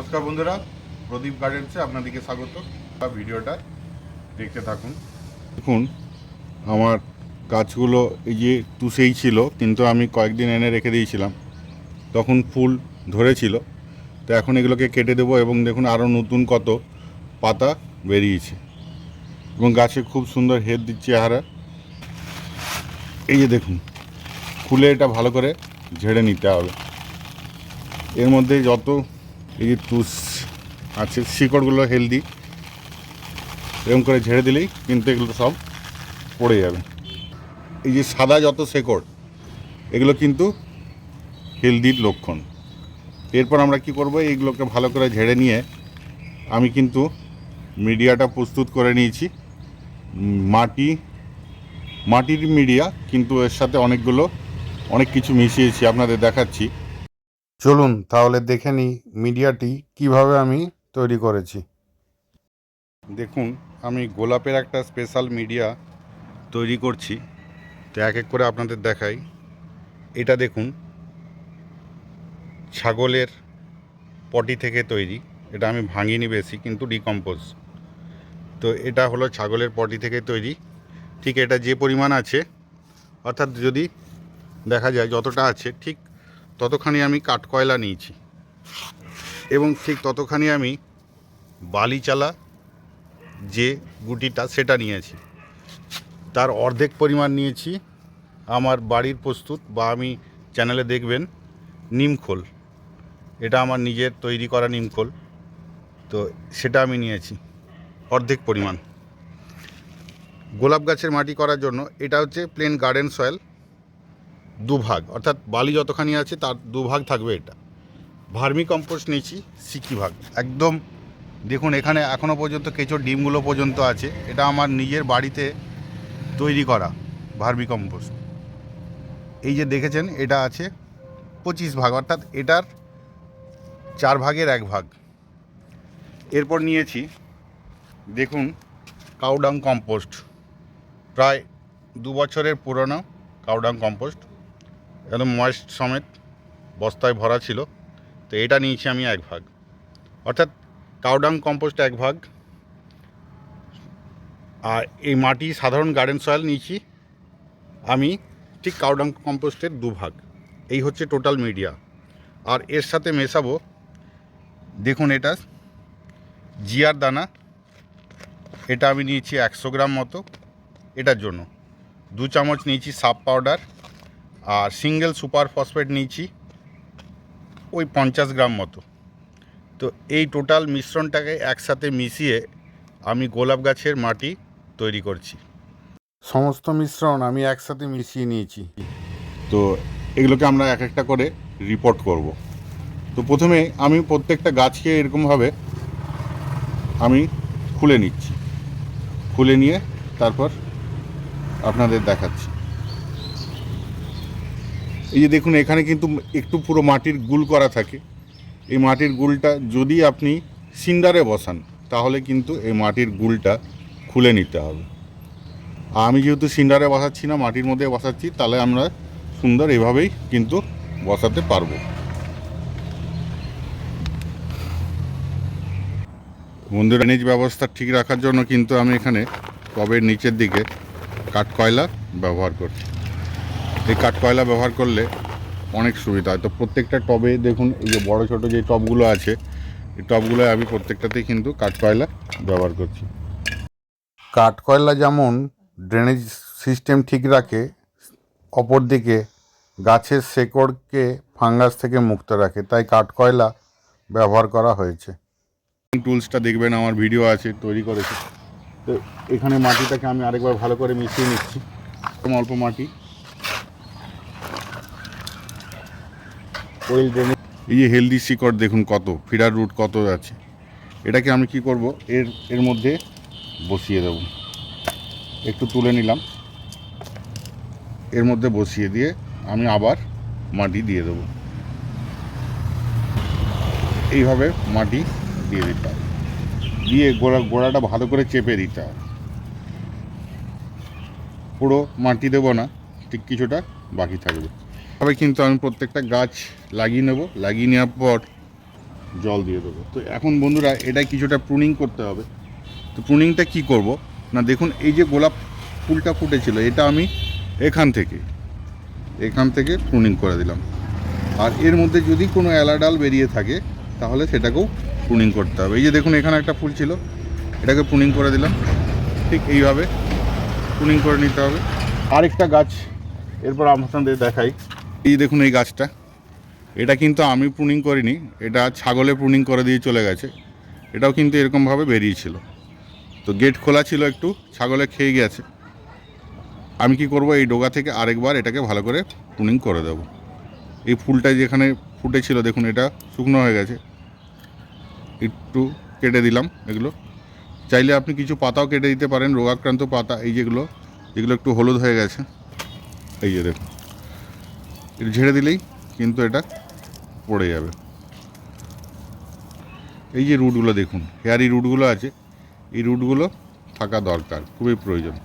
নমস্কার বন্ধুরা, প্রদীপ গার্ডেন্সে আপনাদেরকে স্বাগত। ভিডিওটা দেখতে থাকুন। দেখুন, আমার গাছগুলো এই যে তুষেই ছিল, কিন্তু আমি কয়েকদিন এনে রেখে দিয়েছিলাম। তখন ফুল ধরেছিল। তো এখন এগুলোকে কেটে দেবো এবং দেখুন আরও নতুন কত পাতা বেরিয়েছে। এবং গাছে খুব সুন্দর হেড দিচ্ছে হারা এই যে দেখুন খুলে এটা ভালো করে ঝেড়ে নিতে হবে। এর মধ্যে যত এই যে তুষ আছে, শিকড়গুলো হেলদি এরকম করে ঝেড়ে দিলেই কিন্তু এগুলো সব পড়ে যাবে। এই যে সাদা যত শেকড়, এগুলো কিন্তু হেলদির লক্ষণ। এরপর আমরা কি করব, এইগুলোকে ভালো করে ঝেড়ে নিয়ে আমি কিন্তু মিডিয়াটা প্রস্তুত করে নিয়েছি। মাটি, মাটির মিডিয়া কিন্তু এর সাথে অনেকগুলো, অনেক কিছু মিশিয়েছি, আপনাদের দেখাচ্ছি। চলুন তাহলে দেখে নিই মিডিয়াটি কীভাবে আমি তৈরি করেছি। দেখুন, আমি গোলাপের একটা স্পেশাল মিডিয়া তৈরি করছি। তো এক এক করে আপনাদের দেখাই। এটা দেখুন, ছাগলের পটি থেকে তৈরি। এটা আমি ভাঙিনি বেশি, কিন্তু ডিকম্পোজ তো এটা হলো ছাগলের পটি থেকে তৈরি। ঠিক এটা যে পরিমাণ আছে, অর্থাৎ যদি দেখা যায় যতটা আছে, ঠিক ততখানি আমি কাঠকয়লা নিয়েছি। এবং ঠিক ততখানি আমি বালিচালা যে গুটিটা সেটা নিয়েছি। তার অর্ধেক পরিমাণ নিয়েছি। আমার বাড়ির প্রস্তুত বা আমি চ্যানেলে দেখবেন নিমখোল। এটা আমার নিজের তৈরি করা নিমখোল। তো সেটা আমি নিয়েছি অর্ধেক পরিমাণ। গোলাপ গাছের মাটি করার জন্য এটা হচ্ছে প্লেন গার্ডেন সয়েল দুভাগ, অর্থাৎ বালি যতখানি আছে তার দুভাগ থাকবে এটা। ভার্মি কম্পোস্ট নিয়েছি, সিকি ভাগ। একদম, দেখুন, এখানে এখনও পর্যন্ত কেঁচোর ডিমগুলো পর্যন্ত আছে। এটা আমার নিজের বাড়িতে তৈরি করা ভার্মি কম্পোস্ট। এই যে দেখেছেন, এটা আছে পঁচিশ ভাগ, অর্থাৎ এটার চার ভাগের এক ভাগ। এরপর নিয়েছি, দেখুন, কাউডাং কম্পোস্ট। প্রায় দু বছরের পুরনো কাউডাং কম্পোস্ট। একদম ময়েস্ট সমেত বস্তায় ভরা ছিল। তো এটা নিয়েছি আমি এক ভাগ। অর্থাৎ কাউডাং কম্পোস্ট এক ভাগ। আর এই মাটি সাধারণ গার্ডেন সয়েল নিয়েছি আমি, ঠিক কাউডাং কম্পোস্টের দু ভাগ। এই হচ্ছে টোটাল মিডিয়া আর এর সাথে মেশাবো, দেখুন এটা, জিয়ার দানা। এটা আমি নিয়েছি একশো গ্রাম মতো। এটার জন্য। দু চামচ নিয়েছি সাপ পাউডার। আর সিঙ্গেল সুপার ফসফেট নিয়েছি ওই পঞ্চাশ গ্রাম মতো। তো এই টোটাল মিশ্রণটাকে একসাথে মিশিয়ে আমি গোলাপ গাছের মাটি তৈরি করছি। সমস্ত মিশ্রণ আমি একসাথে মিশিয়ে নিয়েছি। তো এগুলোকে আমরা এক একটা করে রিপোর্ট করব। তো প্রথমে আমি প্রত্যেকটা গাছকে এরকমভাবে আমি খুলে নিচ্ছি। খুলে নিয়ে তারপর আপনাদের দেখাচ্ছি। এই যে দেখুন, এখানে কিন্তু একটু পুরো মাটির গুল করা থাকে। এই মাটির গুলটা যদি আপনি সিন্ডারে বসান, তাহলে কিন্তু এই মাটির গুলটা খুলে নিতে হবে। আমি যেহেতু সিন্ডারে বসাচ্ছি না, মাটির মধ্যে বসাচ্ছি, তাহলে আমরা সুন্দর এভাবেই কিন্তু বসাতে পারব। বন্ধুরা নিজ ব্যবস্থা ঠিক রাখার জন্য কিন্তু আমি এখানে টবের নিচের দিকে কাঠকয়লা ব্যবহার করছি। এই কাঠকয়লা ব্যবহার করলে অনেক সুবিধা হয়। তো প্রত্যেকটা টবে দেখুন, এই যে বড়, ছোট যে টবগুলো আছে, এই টবগুলো আমি প্রত্যেকটাতেই কিন্তু কাঠকয়লা ব্যবহার করছি। কাঠকয়লা যেমন ড্রেনেজ সিস্টেম ঠিক রাখে, অপরদিকে গাছের শেকড়কে ফাঙ্গাস থেকে মুক্ত রাখে, তাই কাঠকয়লা ব্যবহার করা হয়েছে। টুলসটা দেখবেন, আমার ভিডিও আছে, তৈরি করেছে। তো এখানে মাটিটাকে আমি আরেকবার ভালো করে মিশিয়ে নিচ্ছি। অল্প মাটি। এই যে হেলদি শিকড় দেখুন কত, ফিডার রুট কত আছে। এটাকে আমি কি করব, এর এর মধ্যে বসিয়ে দেব। একটু তুলে নিলাম। এর মধ্যে বসিয়ে দিয়ে আমি আবার মাটি দিয়ে দেবো। এইভাবে মাটি দিয়ে দিতে হবে। দিয়ে গোড়া, গোড়াটা ভালো করে চেপে দিতে হবে। পুরো মাটি দেবো না, ঠিক কিছুটা বাকি থাকবে। তবে কিন্তু আমি প্রত্যেকটা গাছ লাগিয়ে নেব। লাগিয়ে নেওয়ার পর জল দিয়ে দেবো। তো এখন বন্ধুরা এটা কিছুটা প্রুনিং করতে হবে। তো প্রুনিংটা কি করব? না, দেখুন, এই যে গোলাপ ফুলটা ফুটেছিল, এটা আমি এখান থেকে এখান থেকে প্রুনিং করে দিলাম। আর এর মধ্যে যদি কোনো অ্যালাডাল বেরিয়ে থাকে, তাহলে সেটাকেও প্রুনিং করতে হবে। এই যে দেখুন, এখানে একটা ফুল ছিল, এটাকে প্রুনিং করে দিলাম। ঠিক এইভাবে প্রুনিং করে নিতে হবে। আরেকটা গাছ, এরপর আপনাদের দেখাই। এই দেখুন এই গাছটা। এটা কিন্তু আমি প্রুনিং করিনি, এটা ছাগলে প্রুনিং করে দিয়ে চলে গেছে। এটাও কিন্তু এরকমভাবে বেরিয়েছিল। তো গেট খোলা ছিল একটু, ছাগলে খেয়ে গেছে। আমি কি করব, এই ডোগা থেকে আরেকবার এটাকে ভালো করে প্রুনিং করে দেবো। এই ফুলটা যেখানে ফুটেছিল, দেখুন এটা শুকনো হয়ে গেছে। একটু কেটে দিলাম এগুলো। চাইলে আপনি কিছু পাতাও কেটে দিতে পারেন, রোগাক্রান্ত পাতা, এই যেগুলো যেগুলো একটু হলুদ হয়ে গেছে। এই যে দেখুন। এটা ঝেড়ে দিলেই কিন্তু এটা পড়ে যাবে। এই যে রুটগুলো দেখুন, হেয়ারি রুটগুলো আছে, এই রুটগুলো থাকা দরকার, খুবই প্রয়োজন।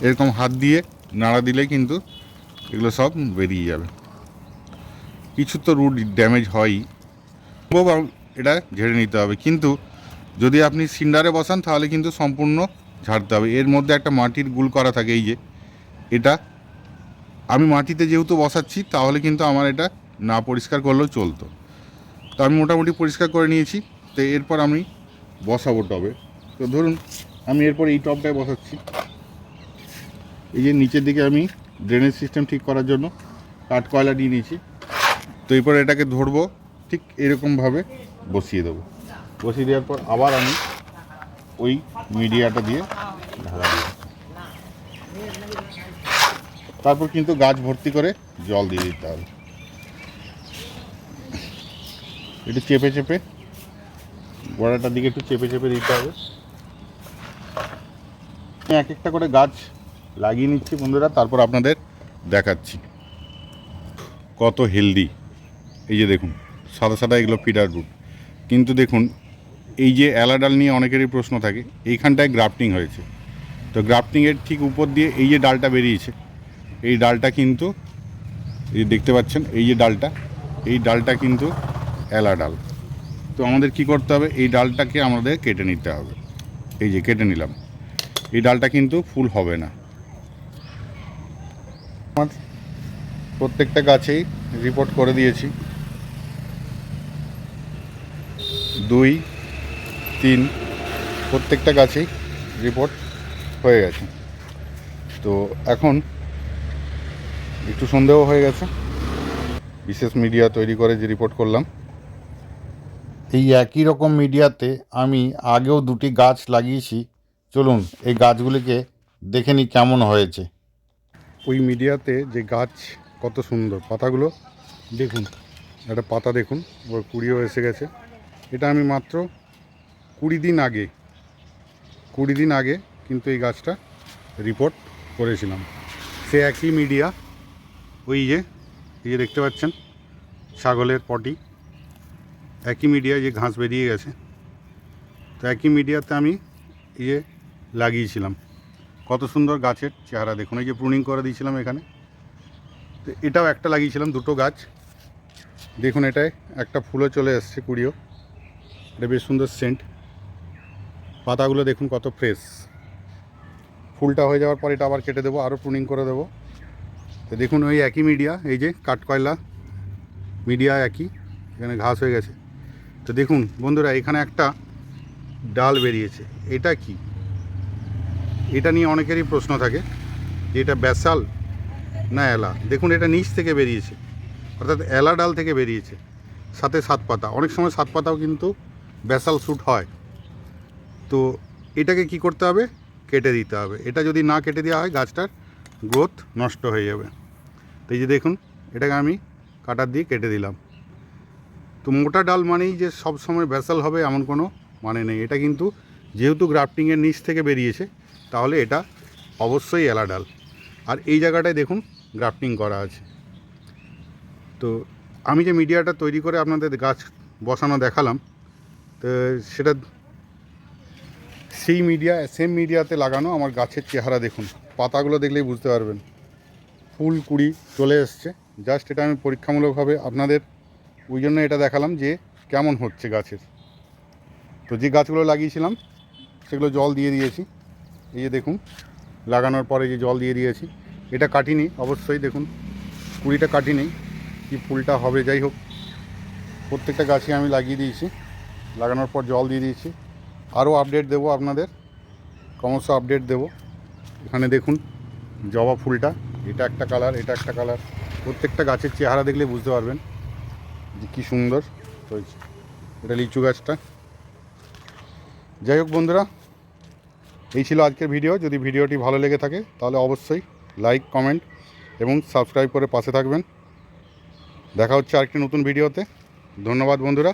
এরকম হাত দিয়ে নাড়া দিলে কিন্তু এগুলো সব বেরিয়ে যাবে। কিছু তো রুট ড্যামেজ হয়ই। এটা ঝেড়ে নিতে হবে। কিন্তু যদি আপনি সিন্ডারে বসান, তাহলে কিন্তু সম্পূর্ণ ঝাড়তে হবে। এর মধ্যে একটা মাটির গুল করা থাকে, এই যে। এটা, আমি মাটিতে যেহেতু বসাচ্ছি, তাহলে কিন্তু আমার এটা না পরিষ্কার করলেও চলতো। তো আমি মোটামুটি পরিষ্কার করে নিয়েছি, তো এরপর আমি বসাবো টবে। তো ধরুন, আমি এরপর এই টবটায় বসাচ্ছি। এই যে নিচের দিকে আমি ড্রেনেজ সিস্টেম ঠিক করার জন্য কাঠ কয়লা নিয়ে নিয়েছি। তো এরপর এটাকে ধরবো, ঠিক এরকমভাবে বসিয়ে দেবো। বসিয়ে দেওয়ার পর আবার আমি ওই মিডিয়াটা দিয়ে ঢালা দিয়ে। তারপর কিন্তু গাছ ভর্তি করে জল দিয়ে দিতে হবে। একটু চেপে চেপে, গোড়াটার দিকে একটু চেপে চেপে দিতে হবে। আমি এক একটা করে গাছ লাগিয়ে নিচ্ছি বন্ধুরা, তারপর আপনাদের দেখাচ্ছি। কত হেলদি। এই যে দেখুন, সাদা সাদা এগুলো ফিডার রুট। কিন্তু দেখুন এই যে অ্যালাডাল নিয়ে অনেকেরই প্রশ্ন থাকে, এইখানটায় গ্রাফটিং হয়েছে। তো গ্রাফটিংয়ের ঠিক উপর দিয়ে এই যে ডালটা বেরিয়েছে, এই ডালটা কিন্তু, এই দেখতে পাচ্ছেন, এই যে ডালটা, এই ডালটা কিন্তু এলা ডাল তো আমাদের কি করতে হবে, এই ডালটাকে আমাদের কেটে নিতে হবে। এই যে কেটে নিলাম। এই ডালটা কিন্তু ফুল হবে না। আমার প্রত্যেকটা গাছেই রিপোর্ট করে দিয়েছি। দুই তিন, প্রত্যেকটা গাছেই রিপোর্ট হয়ে গেছে। তো এখন একটু সন্দেহ হয়ে গেছে। বিশেষ মিডিয়া তৈরি করে যে রিপোর্ট করলাম। এই একই রকম মিডিয়াতে আমি আগেও দুটি গাছ লাগিয়েছি। চলুন, এই গাছগুলিকে দেখে নিই কেমন হয়েছে। ওই মিডিয়াতে যে গাছ কত সুন্দর, পাতাগুলো দেখুন, একটা পাতা দেখুন, ওর কুড়িও এসে গেছে। এটা আমি মাত্র কুড়ি দিন আগে, কুড়ি দিন আগে কিন্তু এই গাছটা রিপোর্ট করেছিলাম। সে একই মিডিয়া ওই যে, এই যে দেখতে পাচ্ছেন, ছাগলের পটি একই মিডিয়ায় যে ঘাস বেরিয়ে গেছে। তো একই মিডিয়াতে আমি ইয়ে লাগিয়েছিলাম। কত সুন্দর গাছের চেহারা, দেখুন, এই যে প্রুনিং করে দিয়েছিলাম এখানে। তো এটাও একটা লাগিয়েছিলাম, দুটো গাছ। দেখুন, এটায় একটা ফুলও চলে এসছে, কুড়িও। এটা বেশ সুন্দর সেন্ট পাতাগুলো দেখুন কত ফ্রেশ ফুলটা হয়ে যাওয়ার পর এটা আবার কেটে দেবো আরও প্রুনিং করে দেবো। তো দেখুন ওই একই মিডিয়া এই যে কাঠকয়লা মিডিয়া একই, এখানে ঘাস হয়ে গেছে। তো দেখুন বন্ধুরা, এখানে একটা ডাল বেরিয়েছে, এটা কি? এটা নিয়ে অনেকেরই প্রশ্ন থাকে যে এটা ব্যাসাল না এলা? দেখুন এটা নিচ থেকে বেরিয়েছে, অর্থাৎ এলা ডাল থেকে বেরিয়েছে, সাথে সাত পাতা। অনেক সময় সাত পাতাও কিন্তু ব্যাসাল শ্যুট হয়। তো এটাকে কি করতে হবে? কেটে দিতে হবে। এটা যদি না কেটে দেওয়া হয়, গাছটার গ্রোথ নষ্ট হয়ে যাবে। তো এই যে দেখুন, এটাকে আমি কাটার দিয়ে কেটে দিলাম। তো মোটা ডাল মানেই যে সব সময় ব্যাসাল হবে এমন কোনো মানে নেই। এটা কিন্তু যেহেতু গ্রাফটিংয়ের নিচ থেকে বেরিয়েছে, তাহলে এটা অবশ্যই এলা ডাল। আর এই জায়গাটায় দেখুন গ্রাফটিং করা আছে। তো আমি যে মিডিয়াটা তৈরি করে আপনাদের গাছ বসানো দেখালাম, তো সেটা সেই মিডিয়া সেম মিডিয়াতে লাগানো আমার গাছের চেহারা দেখুন। পাতাগুলো দেখলেই বুঝতে পারবেন। ফুল কুড়ি চলে এসছে। জাস্ট এটা আমি পরীক্ষামূলকভাবে আপনাদের ওই জন্য এটা দেখালাম যে কেমন হচ্ছে গাছের। তো যে গাছগুলো লাগিয়েছিলাম, সেগুলো জল দিয়ে দিয়েছি। এই যে দেখুন, লাগানোর পরে যে জল দিয়ে দিয়েছি। এটা কাটিনি, অবশ্যই দেখুন, কুড়িটা কাটিনি, কি ফুলটা হবে যাই হোক। প্রত্যেকটা গাছে আমি লাগিয়ে দিয়েছি। লাগানোর পর জল দিয়ে দিয়েছি। আরও আপডেট দেবো আপনাদের। ক্রমশ আপডেট দেবো। এখানে দেখুন, জবা ফুলটা, এটা একটা কালার এটা একটা কালার প্রত্যেকটা গাছের চেহারা দেখলে বুঝতে পারবেন যে কী সুন্দর। হয়েছে এটা লিচু গাছটা। যাই হোক বন্ধুরা, এই ছিল আজকের ভিডিও যদি ভিডিওটি ভালো লেগে থাকে, তাহলে অবশ্যই লাইক কমেন্ট এবং সাবস্ক্রাইব করে পাশে থাকবেন। দেখা হচ্ছে আরেকটি নতুন ভিডিওতে ধন্যবাদ বন্ধুরা।